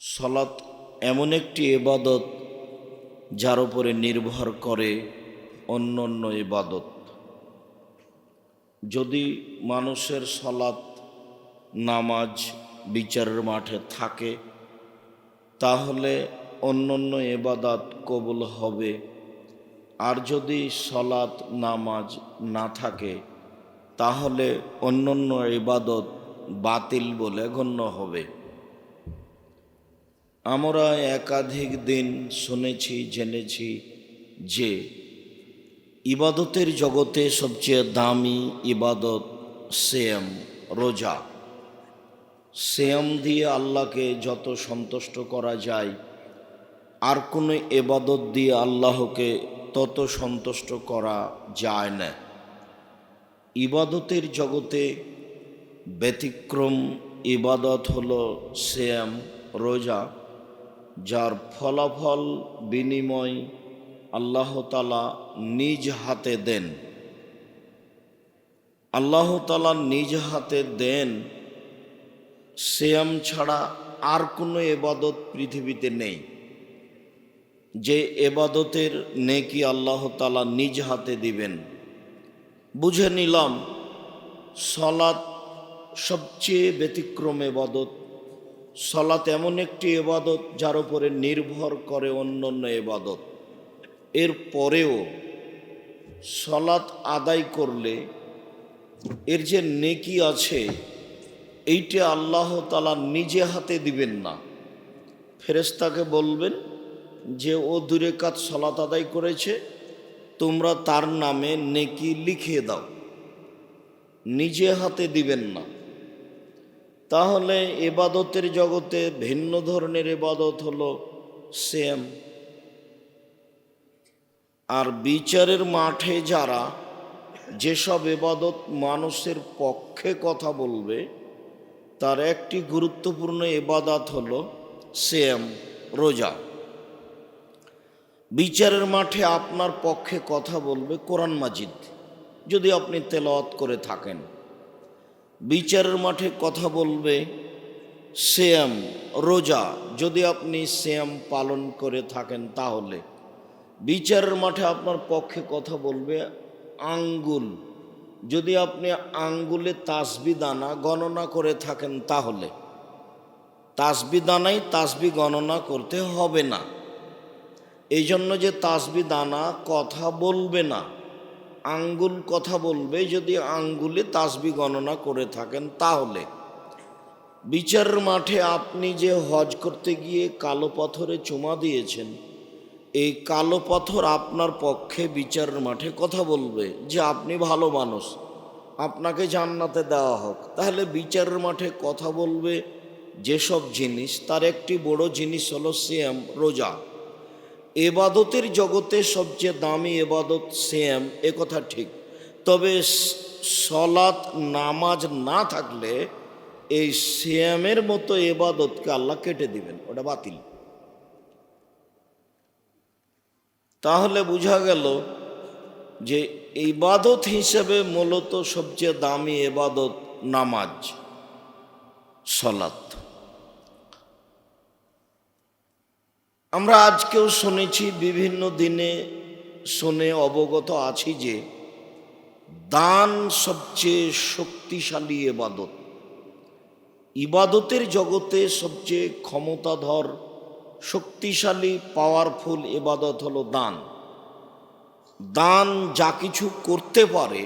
সলাৎ এমন একটি এবাদত যার উপরে নির্ভর করে অন্য অন্য এবাদত যদি মানুষের সলাৎ নামাজ বিচারের মাঠে থাকে, তাহলে অন্য অন্য এবাদাত কবুল হবে। আর যদি সলাৎ নামাজ না থাকে, তাহলে অন্য অন্য ইবাদত বাতিল বলে গণ্য হবে। আমরা একাধিক দিন শুনেছি, জেনেছি যে ইবাদতের জগতে সবচেয়ে দামি ইবাদত সেম রোজা। সেম দিয়ে আল্লাহকে যত সন্তুষ্ট করা যায়, আর কোনো এবাদত দিয়ে আল্লাহকে তত সন্তুষ্ট করা যায় না। ইবাদতের জগতে ব্যতিক্রম ইবাদত হলো শ্যাম রোজা। যার ফলাফল বিনিময় আল্লাহ তালা নিজ হাতে দেন। আল্লাহ তালা নিজ হাতে দেন শ্যাম ছাড়া আর কোনো এবাদত পৃথিবীতে নেই। যে এবাদতের নেকি আল্লাহ তালা নিজ হাতে দিবেন। বুঝে নিলাম সলাৎ সবচেয়ে ব্যতিক্রম এবাদত সলাৎ এমন একটি এবাদত যার উপরে নির্ভর করে অন্য অন্য এবাদত এর পরেও সলাৎ আদায় করলে এর যে নেকি আছে, এইটা আল্লাহ তালা নিজে হাতে দিবেন না। ফেরেস্তাকে বলবেন যে, ও দূরে কাজ সলাত আদায় করেছে, তোমরা তার নামে নেকি লিখিয়ে দাও। নিজে হাতে দিবেন না। তাহলে এবাদতের জগতে ভিন্ন ধরনের এবাদত হলো সেম আর বিচারের মাঠে যারা যেসব এবাদত মানুষের পক্ষে কথা বলবে, তার একটি গুরুত্বপূর্ণ এবাদত হল সেম রোজা। বিচারের মাঠে আপনার পক্ষে কথা বলবে কোরআন মাজিদ, যদি আপনি তেলাওয়াত করে থাকেন। বিচারের মাঠে কথা বলবে শ্যাম রোজা। যদি আপনি শ্যাম পালন করে থাকেন তাহলে। বিচারের মাঠে আপনার পক্ষে কথা বলবে আঙ্গুল। যদি আপনি আঙ্গুলে তাসবি দানা গণনা করে থাকেন তাহলে। তাসবি দানাই তাসবি গণনা করতে হবে না। এই জন্য যে তাসবি দানা কথা বলবে না আঙ্গুল কথা বলবে, যদি আঙ্গুলে তাসবি গণনা করে থাকেন তাহলে। বিচার মাঠে আপনি যে হজ করতে গিয়ে কালো পাথরে চুমা দিয়েছেন, এই কালো পাথর আপনার পক্ষে বিচার মাঠে কথা বলবে যে আপনি ভালো মানুষ, আপনাকে জান্নাতে দেওয়া হোক। তাহলে বিচার মাঠে কথা বলবে যেসব জিনিস, তার একটি বড় জিনিস হলো সিয়াম, রোজা। এবাদতের জগতে সবচেয়ে দামি এবাদত সেম এ কথা ঠিক। তবে সলাৎ, নামাজ না থাকলে এই শ্যামের মতো এবাদতকে আল্লাহ কেটে দিবেন, ওটা বাতিল। তাহলে বোঝা গেল যে ইবাদত হিসেবে মূলত সবচেয়ে দামি এবাদত নামাজ, সলাৎ। আমরা আজকেও শুনেছি, বিভিন্ন দিনে শুনে অবগত আছি যে দান সবচেয়ে শক্তিশালী এবাদত ইবাদতের জগতে সবচেয়ে ক্ষমতাধর, শক্তিশালী পাওয়ারফুল এবাদত হলো দান। দান যা কিছু করতে পারে,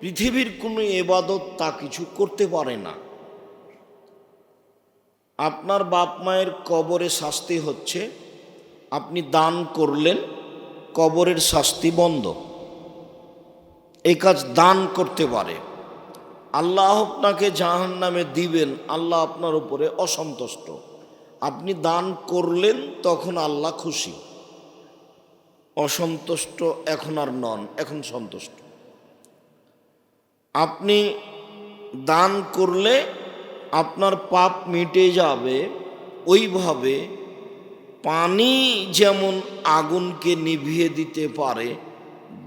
পৃথিবীর কোনো এবাদত তা কিছু করতে পারে না। আপনার বাপ মায়ের কবরে শাস্তি হচ্ছে, আপনি দান করলেন, কবরের শাস্তি বন্ধ। এই কাজ দান করতে পারে। আল্লাহ আপনাকে জাহান নামে দিবেন, আল্লাহ আপনার উপরে অসন্তুষ্ট। আপনি দান করলেন, তখন আল্লাহ খুশি। অসন্তুষ্ট এখন আর নন, এখন সন্তুষ্ট। আপনি দান করলে আপনার পাপ মিটে যাবে, ওইভাবে পানি যেমন আগুনকে নিভিয়ে দিতে পারে,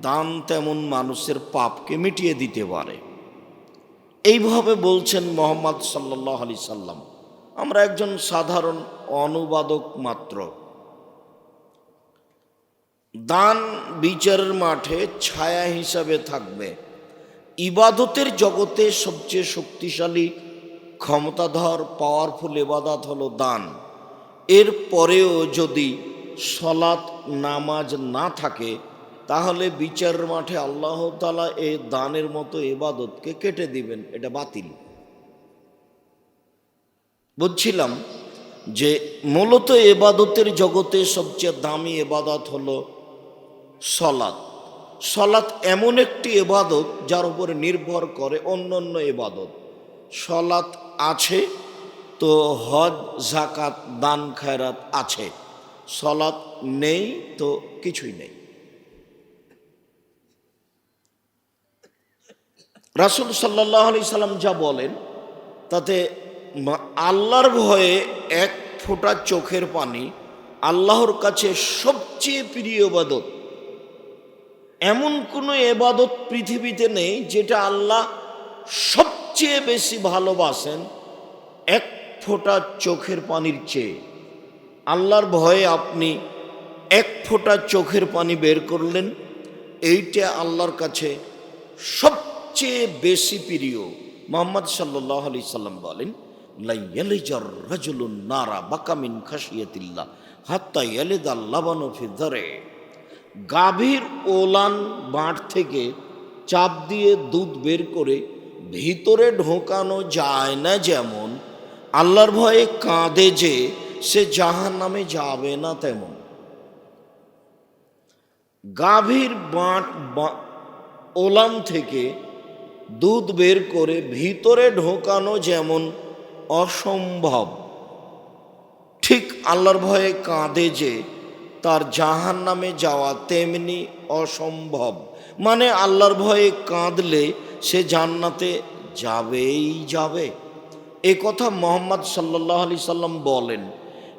দান তেমন মানুষের পাপকে মিটিয়ে দিতে পারে। এইভাবে বলছেন মোহাম্মদ সাল্লাহ আলি সাল্লাম। আমরা একজন সাধারণ অনুবাদক মাত্র। দান বিচারের মাঠে ছায়া হিসাবে থাকবে। ইবাদতের জগতে সবচেয়ে শক্তিশালী ক্ষমতাধর পাওয়ারফুল ইবাদত হলো দান। এর পরেও যদি সলাৎ নামাজ না থাকে, তাহলে বিচার মাঠে আল্লাহ তালা এই দানের মতো এবাদতকে কেটে দিবেন, এটা বাতিল। বুঝছিলাম যে মূলত এবাদতের জগতে সবচেয়ে দামি এবাদত হলো সলাৎ। সলাৎ এমন একটি এবাদত যার উপরে নির্ভর করে অন্য অন্য এবাদত সলাৎ আছে, তো হজ জাকাত দান, খায়রাত আছে। সলাৎ নেই, তো কিছুই নেই। রাসুল সাল্লাহ আলি সাল্লাম যা বলেন, তাতে আল্লাহর ভয়ে এক ফোঁটা চোখের পানি আল্লাহর কাছে সবচেয়ে প্রিয় এবাদত এমন কোনো এবাদত পৃথিবীতে নেই যেটা আল্লাহ সবচেয়ে বেশি ভালোবাসেন এক ফোঁটা চোখের পানির চেয়ে। আল্লাহর ভয়ে আপনি এক ফোঁটা চোখের পানি বের করলেন, এইটা আল্লাহর কাছে সবচেয়ে বেশি প্রিয়। মোহাম্মদ সাল্লাহ আলি সাল্লাম বলেন নারা বাকামিন ফিদরে গাভীর ওলান বাঁট থেকে চাপ দিয়ে দুধ বের করে ভিতরে ঢোকানো যায় না যেমন, আল্লাহর ভয়ে কাঁদে যে সে জাহান নামে যাবে না তেমন। গাভীর বাঁট ওলান থেকে দুধ বের করে ভিতরে ঢোকানো যেমন অসম্ভব, ঠিক আল্লাহর ভয়ে কাঁদে যে তার জাহান নামে যাওয়া তেমনি অসম্ভব। মানে আল্লাহর ভয়ে কাঁদলে সে জান্নাতে যাবেই যাবে। এ কথা মোহাম্মদ সাল্লাহ আলি সাল্লাম বলেন,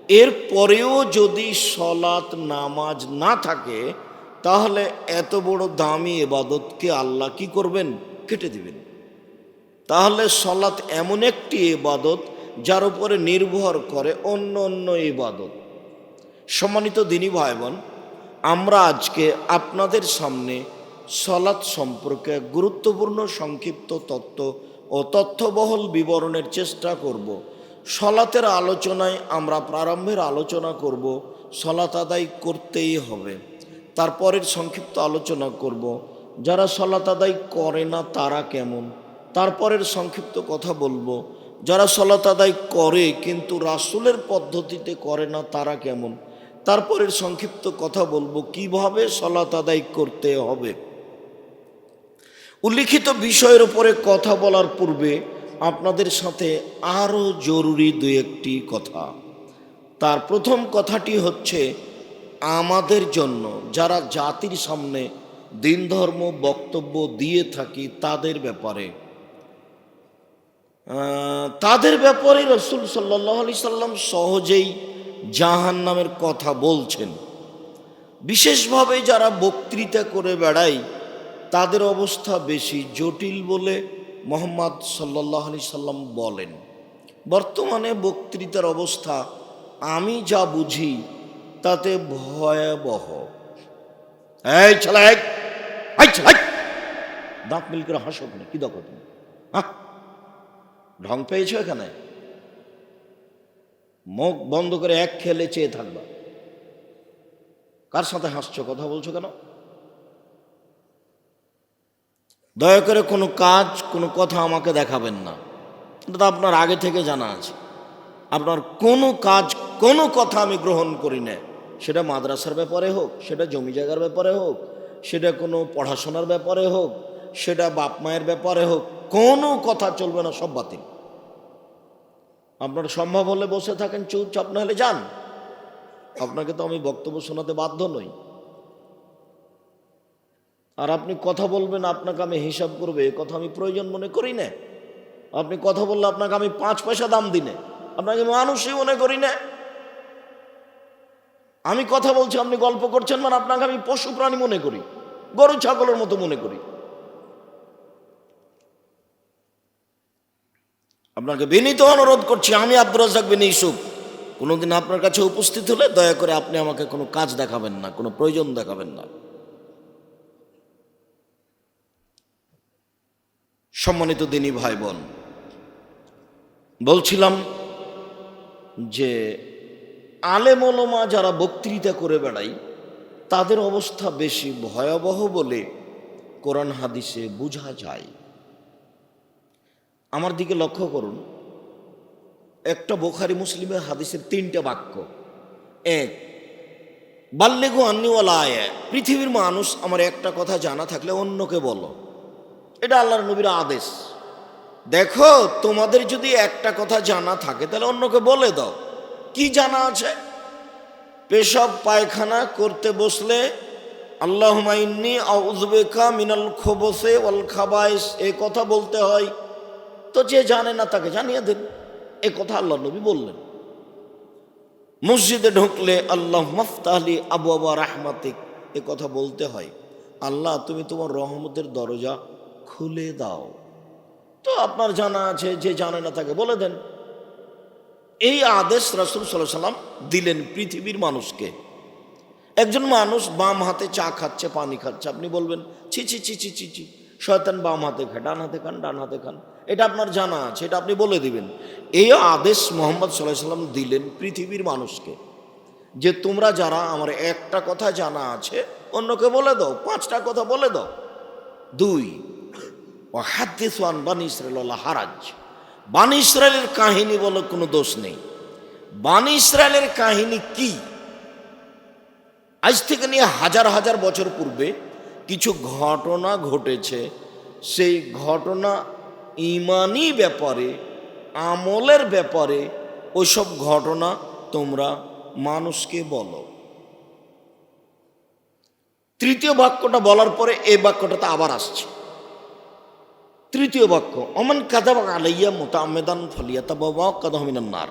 এর পরেও যদি সলাত নামাজ না থাকে, তাহলে এত বড় দামি এবাদতকে আল্লাহ কি করবেন? কেটে দিবেন। তাহলে সলাৎ এমন একটি এবাদত যার উপরে নির্ভর করে অন্য অন্য ইবাদত সম্মানিত দিনী ভাই বোন আমরা আজকে আপনাদের সামনে সলাৎ সম্পর্কে গুরুত্বপূর্ণ সংক্ষিপ্ত তত্ত্ব ও তথ্যবহল বিবরণের চেষ্টা করব। সলাতের আলোচনায় আমরা প্রারম্ভের আলোচনা করব সলাত আদায় করতেই হবে। তারপরের সংক্ষিপ্ত আলোচনা করব, যারা সলাত আদায় করে না তারা কেমন? তারপরের সংক্ষিপ্ত কথা বলব, যারা সলাত আদায় করে কিন্তু রাসুলের পদ্ধতিতে করে না তারা কেমন? তারপরের সংক্ষিপ্ত কথা বলব, কীভাবে সলাত আদায় করতে হবে? উল্লিখিত বিষয়ের উপরে কথা বলার পূর্বে আপনাদের সাথে আরও জরুরি দু একটি কথা। তার প্রথম কথাটি হচ্ছে, আমাদের জন্য যারা জাতির সামনে দিন ধর্ম বক্তব্য দিয়ে থাকি তাদের ব্যাপারে। তাদের ব্যাপারে রসুল সাল্লাহ আলি সাল্লাম সহজেই জাহান নামের কথা বলছেন। বিশেষভাবে যারা বক্তৃতা করে বেড়ায় তাদের অবস্থা বেশি জটিল বলে মোহাম্মদ সাল্লাহ আলি সাল্লাম বলেন। বর্তমানে বক্তৃতার অবস্থা আমি যা বুঝি তাতে ভয়াবহ। দাঁত মিল করে হাসো কেন কি দেখো তুমি? হ্যাঁ? ঢং পেয়েছ এখানে? মুখ বন্ধ করে এক খেলে চেয়ে থাকবা। কার সাথে হাসছো, কথা বলছো কেন? দয়া করে কোনো কাজ, কোনো কথা আমাকে দেখাবেন না। এটা আপনার আগে থেকে জানা আছে। আপনার কোনো কাজ, কোনো কথা আমি গ্রহণ করি না। সেটা মাদ্রাসার ব্যাপারে হোক, সেটা জমি জায়গার ব্যাপারে হোক, সেটা কোনো পড়াশোনার ব্যাপারে হোক, সেটা বাপ মায়ের ব্যাপারে হোক, কোনো কথা চলবে না, সব বাতিল। আপনার সম্ভব হলে বসে থাকেন, চুপচাপ না হলে যান। আপনাকে তো আমি বক্তব্য শোনাতে বাধ্য নই। আর আপনি কথা বলবেন, আপনাকে আমি হিসাব করবে, এ কথা আমি প্রয়োজন মনে করি না। আপনি কথা বললে আপনাকে আমি পাঁচ পয়সা দাম দিনে আপনাকে মানুষই মনে করি না। আমি কথা বলছি, আপনি গল্প করছেন মানে আপনাকে আমি পশু প্রাণী মনে করি, গরু ছাগলের মতো মনে করি। আপনাকে বিনীত অনুরোধ করছি, আমি আব্দুর রাজাক বিন ইসুফ কোনোদিন আপনার কাছে উপস্থিত হলে দয়া করে আপনি আমাকে কোনো কাজ দেখাবেন না, কোনো প্রয়োজন দেখাবেন না। সম্মানিত দিনী ভাই বোন, বলছিলাম যে আলেমলমা যারা বক্তৃতা করে বেড়ায়, তাদের অবস্থা বেশি ভয়াবহ বলে কোরআন হাদিসে বোঝা যায়। আমার দিকে লক্ষ্য করুন, একটা বোখারি মুসলিমের হাদিসের তিনটা বাক্য। এক বাল্যেগো আন্নিওয়ালা আয়, পৃথিবীর মানুষ আমার একটা কথা জানা থাকলে অন্যকে বলো। এটা আল্লাহর নবীর আদেশ। দেখো, তোমাদের যদি একটা কথা জানা থাকে, তাহলে অন্যকে বলে দাও। কি জানা আছে? পেশাব, পায়খানা করতে বসলে আল্লাহ মাইন্নি আউজবেকা মিনাল খোবসে ওয়াল খাবাইস, এ কথা বলতে হয়। তো যে জানে না, তাকে জানিয়ে দেন। এ কথা আল্লাহ নবী বললেন। মসজিদে ঢুকলে আল্লাহ মফতাহলি আবু আবা রাহমাতিক, এ কথা বলতে হয়। আল্লাহ, তুমি তোমার রহমতের দরজা খুলে দাও। তো আপনার জানা আছে, যে জানে না তাকে বলে দেন। এই আদেশ রাসুল সাল্লাহ সাল্লাম দিলেন পৃথিবীর মানুষকে। একজন মানুষ বাম হাতে চা খাচ্ছে, পানি খাচ্ছে, আপনি বলবেন, ছি ছি ছি ছি ছি ছি, শয়তান বাম হাতে খায়, ডান হাতে খান, ডান হাতে খান। এটা আপনার জানা আছে, এটা আপনি বলে দিবেন। এই আদেশ মোহাম্মদ সাল্লাহ সাল্লাম দিলেন পৃথিবীর মানুষকে। যে তোমরা যারা, আমার একটা কথা জানা আছে, অন্যকে বলে দাও, পাঁচটা কথা বলে দাও। দুই ও হাদিস ওয়ান বান ইসরায়েল হারাজ। বান ইসরায়েলের কাহিনী বলে কোনো দোষ নেই। বান ইসরায়েলের কাহিনী কি? আজ থেকে নিয়ে হাজার হাজার বছর পূর্বে কিছু ঘটনা ঘটেছে। সেই ঘটনা ইমানি ব্যাপারে, আমলের ব্যাপারে ওইসব ঘটনা তোমরা মানুষকে বলো। তৃতীয় বাক্যটা বলার পরে এই বাক্যটাতে আবার আসছে। তৃতীয় বাক্য, অমান কাদাবা আলাইয়া মোতামেদান ফলিয়াতা বাবা কাদাহমিনান্নার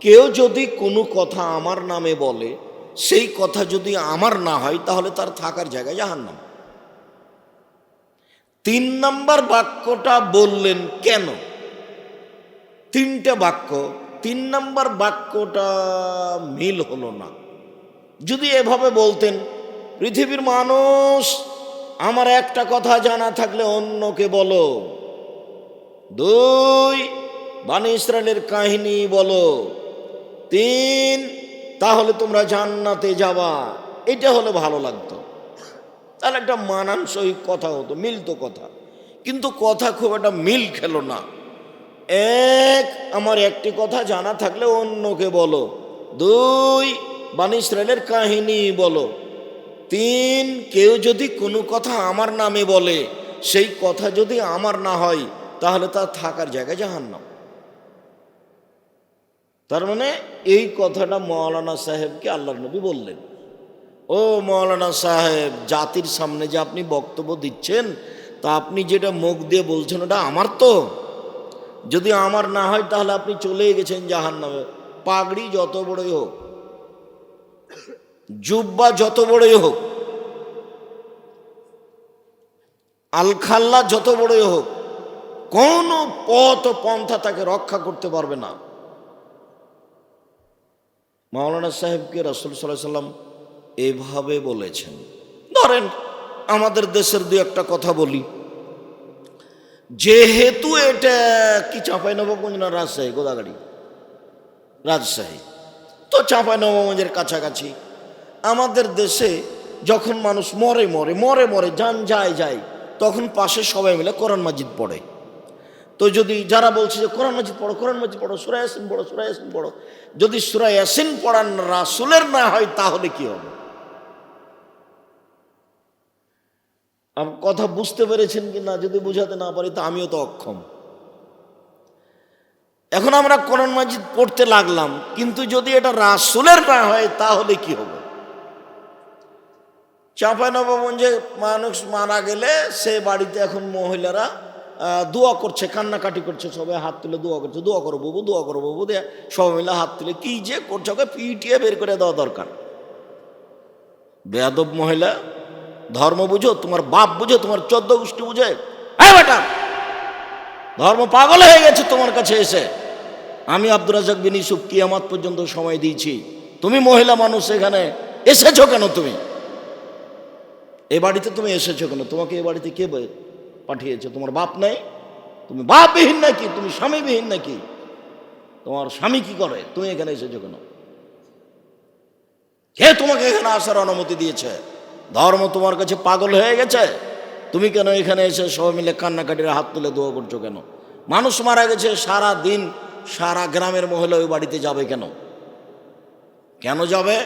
কেউ যদি কোনো কথা আমার নামে বলে, সেই কথা যদি আমার না হয়, তাহলে তার থাকার জায়গায় জাহান্নাম। তিন নম্বর বাক্যটা বললেন কেন? তিনটা বাক্য, তিন নম্বর বাক্যটা মিল হলো না। যদি এভাবে বলতেন, পৃথিবীর মানুষ আমার একটা কথা জানা থাকলে অন্যকে বলো। দুই, বানি ইসরায়েলের কাহিনী বলো। তিন, তাহলে তোমরা জান্নাতে যাবা। এটা হলে ভালো লাগতো। তাহলে একটা মানানসই কথা হতো, মিলতো কথা। কিন্তু কথা খুব একটা মিল খেলো না। এক, আমার একটি কথা জানা থাকলে অন্যকে বলো। দুই, বানি ইসরায়েলের কাহিনী বলো। তিন কেউ যদি কোনো কথা আমার নামে বলে, সেই কথা যদি আমার না হয়, তাহলে তার থাকার জায়গা জাহান্নাম। তার মানে এই কথাটা মৌলানা সাহেবকে আল্লাহ নবী বললেন। ও মৌলানা সাহেব, জাতির সামনে যে আপনি বক্তব্য দিচ্ছেন, তা আপনি যেটা মুখ দিয়ে বলছেন ওটা আমার তো। যদি আমার না হয়, তাহলে আপনি চলে গেছেন জাহান নামে পাগড়ি যত বড়ই হোক। জুব্বা যত বড়ই হোক, আলখাল্লা যত বড়ই হোক, কোন পথ পন্থা তাকে রক্ষা করতে পারবে না। মাওলানা সাহেবকে রসুল সাল্লাহ সাল্লাম এভাবে বলেছেন। ধরেন, আমাদের দেশের দু একটা কথা বলি। যেহেতু এটা কি চাঁপাই নবাবগঞ্জ না রাজশাহী, গোদাগাড়ি, রাজশাহী, তো চাঁপাই নবাবগঞ্জের কাছাকাছি। আমাদের দেশে যখন মানুষ মরে মরে মরে মরে, যান যায় যায়, তখন পাশে সবাই মিলে কোরআন মাজিদ পড়ে। তো যদি যারা বলছে যে কোরআন মাজিদ পড়ো, কোরআন মাজিদ পড়ো, সুরা ইয়াসিন পড়ো, সুরা ইয়াসিন পড়ো, যদি সুরা ইয়াসিন পড়ান রাসুলের না হয়, তাহলে কি হবে? কথা বুঝতে পেরেছেন কি না যদি বুঝাতে না পারি, তো আমিও তো অক্ষম। এখন আমরা কোরআন মাজিদ পড়তে লাগলাম, কিন্তু যদি এটা রাসুলের না হয়, তাহলে কি হবে? চাঁপাইনবাবগঞ্জে মানুষ মারা গেলে সে বাড়িতে এখন মহিলারা দোয়া করছে, কান্নাকাটি করছে, সবাই হাত তুলে দোয়া করছে, দোয়া করো বাবু, দোয়া করো বাবু দিয়ে সবাই মিলে হাত তুলে কি যে করছে, ওকে পিটিয়ে বের করে দেওয়া দরকার। বেয়াদব মহিলা, ধর্ম বুঝো, তোমার বাপ বুঝো, তোমার চোদ্দ গোষ্ঠী বুঝে হ্যাঁ বেটা, ধর্ম পাগল হয়ে গেছে তোমার কাছে এসে। আমি আব্দুর রাজাক বিন ইসুফ কিয়ামাত পর্যন্ত সময় দিয়েছি। তুমি মহিলা মানুষ এখানে এসেছ কেন তুমি? এ বাড়িতে তুমি এসেছ কেন? তোমাকে এ বাড়িতে কে পাঠিয়েছে? তোমার বাপ নেই? তুমি বাপবিহীন নাকি? তুমি স্বামীবিহীন নাকি? তোমার স্বামী কি করে? তুমি এখানে এসেছ কেন? কে তোমাকে এখানে আসার অনুমতি দিয়েছে? ধর্ম তোমার কাছে পাগল হয়ে গেছে? তুমি কেন এখানে এসে সবাই মিলে কান্নাকাটির হাত তুলে দোয়া করছ কেন? মানুষ মারা গেছে সারা দিন, সারা গ্রামের মহিলা ওই বাড়িতে যাবে কেন? কেন যাবে?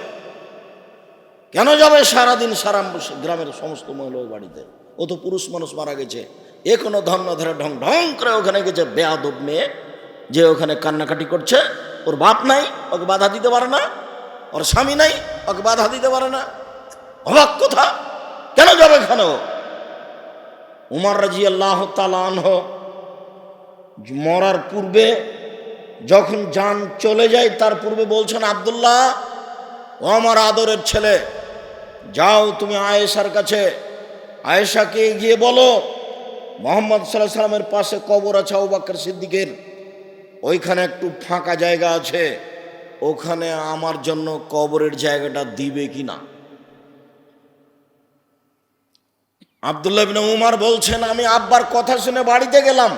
কেন যাবে সারা দিন সারা গ্রামের সমস্ত মহিলা বাড়িতে। ও তো পুরুষ মানুষ মারা গেছে। এ কোনো ধর্ম ধরে ঢং ঢং করে ওখানে গেছে। বেয়াদব মেয়ে যে ওখানে কান্নাকাটি করছে। ওর বাপ নাই, ওকে বাধা দিতে পারে না। ওর স্বামী নাই, ওকে বাধা দিতে পারে না। অবাক কথা। কেন যাবে এখানে? উমর রাজি আল্লাহ তালানহ মরার পূর্বে যখন যান চলে যায়, তার পূর্বে বলছেন, আবদুল্লাহ, ও আমার আদরের ছেলে যাও তুমি আয়েশার কাছে। আয়েশাকে গিয়ে বলো, মোহাম্মদ সাল্লাহ সাল্লামের পাশে কবর আছে আবাক্কর সিদ্দিকের। ওইখানে একটু ফাঁকা জায়গা আছে। ওখানে আমার জন্য কবরের জায়গাটা দিবে কি না আবদুল্লাহ বিন উমার বলছেন, আমি আব্বার কথা শুনে বাড়িতে গেলাম।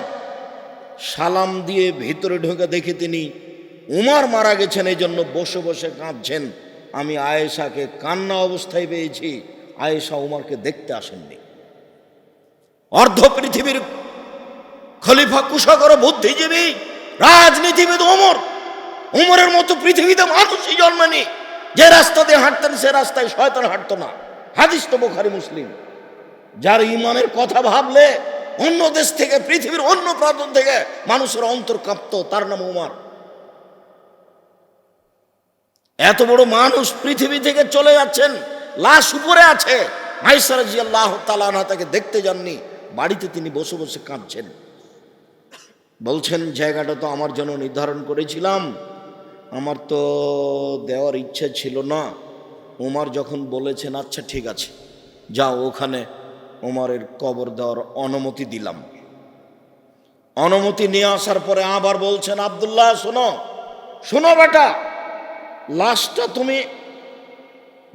সালাম দিয়ে ভিতরে ঢুকে দেখি তিনি উমার মারা গেছেন এই জন্য বসে বসে কাঁদছেন। আমি আয়েশাকে কান্না অবস্থায় পেয়েছি। আয়েশা উমারকে দেখতে আসেননি। অর্ধ পৃথিবীর খলিফা, কুশাগর বুদ্ধিজীবী, রাজনীতিবিদ ওমর উমরের মতো পৃথিবীতে মানুষই জন্মানি যে রাস্তা দিয়ে হাঁটতেন সে রাস্তায় শয়তান হাঁটতো না। হাদিস তো বোখারি, মুসলিম। যার ইমানের কথা ভাবলে অন্য দেশ থেকে, পৃথিবীর অন্য প্রান্ত থেকে মানুষের অন্তর কাঁপত, তার নাম উমার। এত বড় মানুষ পৃথিবী থেকে চলে যাচ্ছেন, লাশ উপরে আছে। তালানা তাকে দেখতে যাননি, বাড়িতে তিনি বসে বসে কাঁদছেন। বলছেন, জায়গাটা তো আমার জন্য নির্ধারণ করেছিলাম, আমার তো দেওয়ার ইচ্ছে ছিল না। উমার যখন বলেছেন আচ্ছা ঠিক আছে, যাও ওখানে উমারের কবর দেওয়ার অনুমতি দিলাম। অনুমতি নিয়ে আসার পরে আবার বলছেন, আবদুল্লাহ, শোনো শোনো বেটা লাশটা তুমি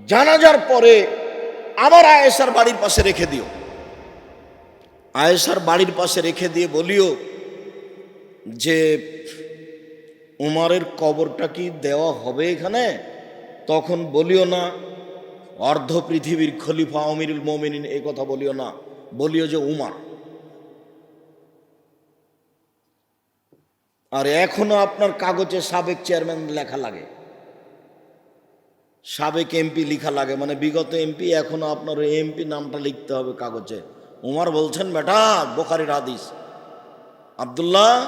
জানাজার পরে আবার আয়েশার বাড়ির পাশে রেখে দিও। আয়েশার বাড়ির পাশে রেখে দিয়ে বলিও যে, উমারের কবরটা কি দেওয়া হবে এখানে? তখন বলিও না। অর্ধ পৃথিবীর খলিফা অমিরুল মোমিনিন এ কথা বলিও না। বলিও যে, উমার। আর এখনও আপনার কাগজে সাবেক চেয়ারম্যান লেখা লাগে। সাবেক এমপি লিখা লাগে। মানে বিগত এমপি, এখনও আপনার এমপি নামটা লিখতে হবে কাগজে। উমার বলছেন, বেটা, বোখারির হাদিস। আবদুল্লাহ,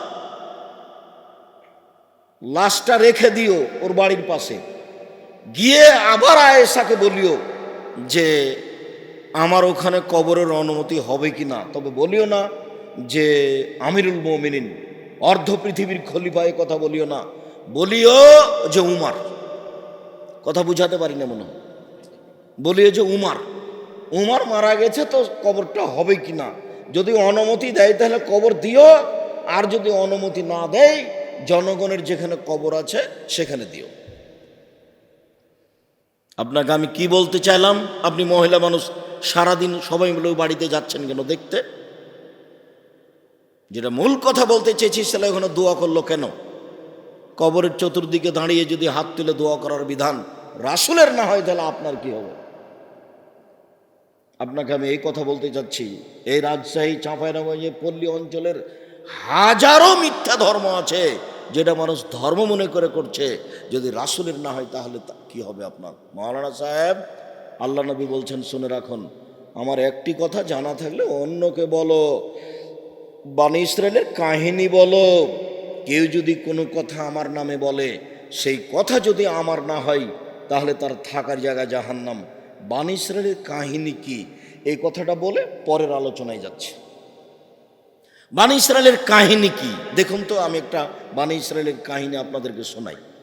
লাশটা রেখে দিও ওর বাড়ির পাশে। গিয়ে আবার আয়েশাকে বলিও যে, আমার ওখানে কবরের অনুমতি হবে কি না? তবে বলিও না যে, আমিরুল মোমিনিন, অর্ধ পৃথিবীর খলিফা এ কথা বলিও না। বলিও যে, উমার কথা বুঝাতে পারি না মনে হয়। বলিও যে উমার উমার মারা গেছে তো কবরটা হবে কি না? যদি অনুমতি দেয় তাহলে কবর দিও, আর যদি অনুমতি না দেয়, জনগণের যেখানে কবর আছে সেখানে দিও। আপনাকে আমি কি বলতে চাইলাম? আপনি মহিলা মানুষ, সারাদিন সবাই মিলে বাড়িতে যাচ্ছেন কেন দেখতে? যেটা মূল কথা বলতে চেয়েছি সেটা ওখানে দোয়া করল কেন? কবরের চতুর্দিকে দাঁড়িয়ে যদি হাত তুলে দোয়া করার বিধান রাসুলের না হয়, তাহলে আপনার কি হবে? আপনাকে আমি এই কথা বলতে চাচ্ছি, এই রাজশাহী চাঁপাইনবাবগঞ্জ পল্লী অঞ্চলের হাজারো মিথ্যা ধর্ম আছে, যেটা মানুষ ধর্ম মনে করে করছে। যদি রাসুলের না হয়, তাহলে কি হবে আপনার? মৌলানা সাহেব, আল্লাহ নবী বলছেন, শুনে রাখুন, আমার একটি কথা জানা থাকলে অন্যকে বলো বানি ইসরায়েলের কাহিনী বলো। কেউ যদি কোনো কথা আমার নামে বলে, সেই কথা যদি আমার না হয়, তাহলে তার থাকার জায়গা জাহান্নাম। বানি ইসরায়েলের কাহিনী কি? এই কথাটা বলে পরের আলোচনায় যাচ্ছে। বানি ইসরায়েলের কাহিনী কি? দেখুন তো, আমি একটা বানি ইসরায়েলের কাহিনী আপনাদেরকে শোনাই।